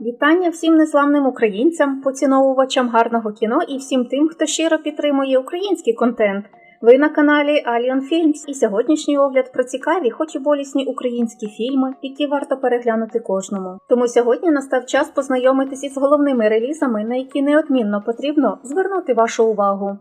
Вітання всім незламним українцям, поціновувачам гарного кіно і всім тим, хто щиро підтримує український контент. Ви на каналі Alien Films і сьогоднішній огляд про цікаві, хоч і болісні українські фільми, які варто переглянути кожному. Тому сьогодні настав час познайомитися із головними релізами, на які неодмінно потрібно звернути вашу увагу.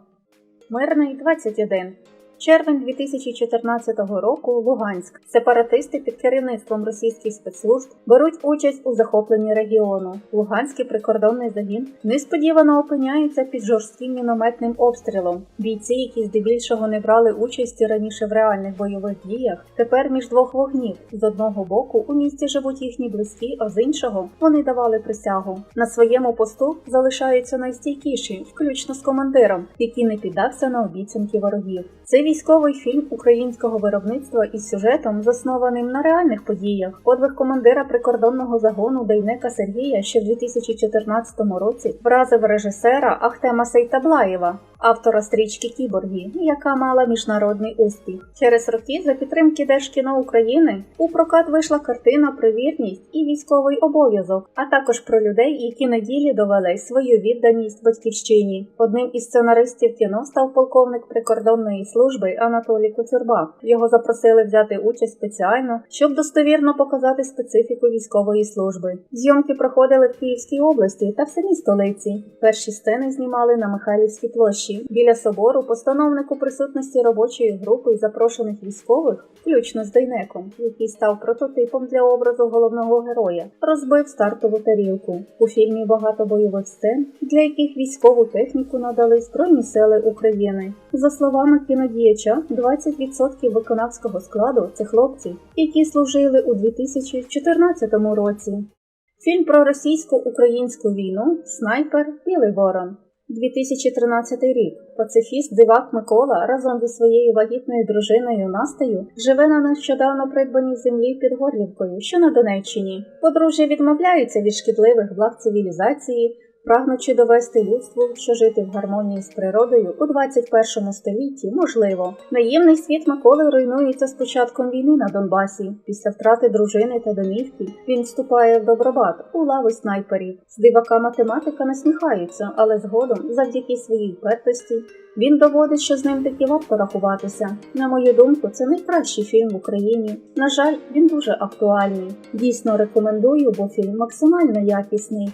Мирний 21. Червень 2014 року Луганськ. Сепаратисти під керівництвом російських спецслужб беруть участь у захопленні регіону. Луганський прикордонний загін несподівано опиняється під жорстким мінометним обстрілом. Бійці, які здебільшого не брали участі раніше в реальних бойових діях, тепер між двох вогнів. З одного боку у місті живуть їхні близькі, а з іншого вони давали присягу. На своєму посту залишаються найстійкіші, включно з командиром, який не піддався на обіцянки ворогів. Це військовий фільм українського виробництва із сюжетом, заснованим на реальних подіях. Подвиг командира прикордонного загону Дейнека Сергія ще в 2014 році вразив режисера Ахтема Сейтаблаєва, автора стрічки Кіборгі, яка мала міжнародний успіх. Через роки за підтримки Держкіно України у прокат вийшла картина про вірність і військовий обов'язок, а також про людей, які на ділі довели свою відданість батьківщині. Одним із сценаристів кіно став полковник прикордонної служби Анатолій Коцюрба. Його запросили взяти участь спеціально, щоб достовірно показати специфіку військової служби. Зйомки проходили в Київській області та в самій столиці. Перші сцени знімали на Михайлівській площі. Біля собору постановник у присутності робочої групи запрошених військових, включно з Дейнеком, який став прототипом для образу головного героя, розбив стартову тарілку. У фільмі багато бойових сцен, для яких військову техніку надали Збройні сили України. За словами кінодіяча, 20% виконавського складу це хлопці, які служили у 2014 році. Фільм про російсько-українську війну Снайпер Білий Ворон. 2013 рік. Пацифіст Дивак Микола разом зі своєю вагітною дружиною Настею живе на нещодавно придбаній землі під Горлівкою, що на Донеччині. Подружжя відмовляються від шкідливих благ цивілізації, прагнучи довести людству, що жити в гармонії з природою у 21 столітті можливо. Наївний світ Миколи руйнується з початком війни на Донбасі. Після втрати дружини та домівки він вступає в добробат у лави снайперів. З дивака математика насміхаються, але згодом, завдяки своїй впертості, він доводить, що з ним таки варто рахуватися. На мою думку, це найкращий фільм в Україні. На жаль, він дуже актуальний. Дійсно рекомендую, бо фільм максимально якісний.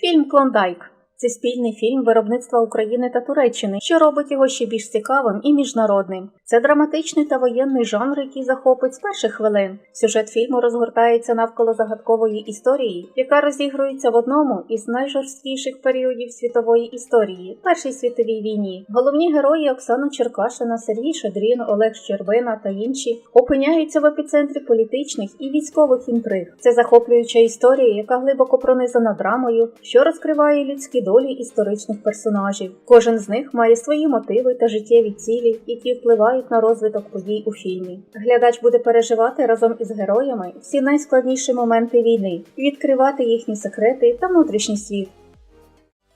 Фільм Клондайк. Це спільний фільм виробництва України та Туреччини, що робить його ще більш цікавим і міжнародним. Це драматичний та воєнний жанр, який захопить з перших хвилин. Сюжет фільму розгортається навколо загадкової історії, яка розігрується в одному із найжорсткіших періодів світової історії Першій світовій війні. Головні герої Оксана Черкашина, Сергій Шадрін, Олег Щербина та інші опиняються в епіцентрі політичних і військових інтриг. Це захоплююча історія, яка глибоко пронизана драмою, що розкриває людські долі історичних персонажів. Кожен з них має свої мотиви та життєві цілі, які впливають на розвиток подій у фільмі. Глядач буде переживати разом із героями всі найскладніші моменти війни, відкривати їхні секрети та внутрішній світ.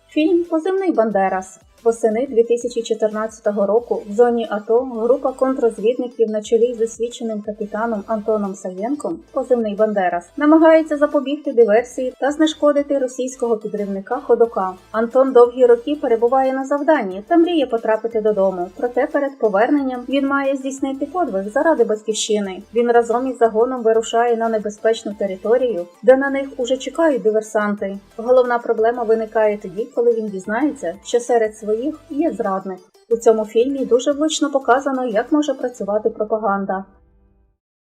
Фільм Поземний Бандерас. Восени 2014 року в зоні АТО група контрозвідників на чолі з освіченим капітаном Антоном Саєнком позивний Бандерас намагається запобігти диверсії та знешкодити російського підривника Ходока. Антон довгі роки перебуває на завданні та мріє потрапити додому. Проте перед поверненням він має здійснити подвиг заради батьківщини. Він разом із загоном вирушає на небезпечну територію, де на них уже чекають диверсанти. Головна проблема виникає тоді, коли він дізнається, що серед своїх своїх є зрадник. У цьому фільмі дуже влучно показано, як може працювати пропаганда.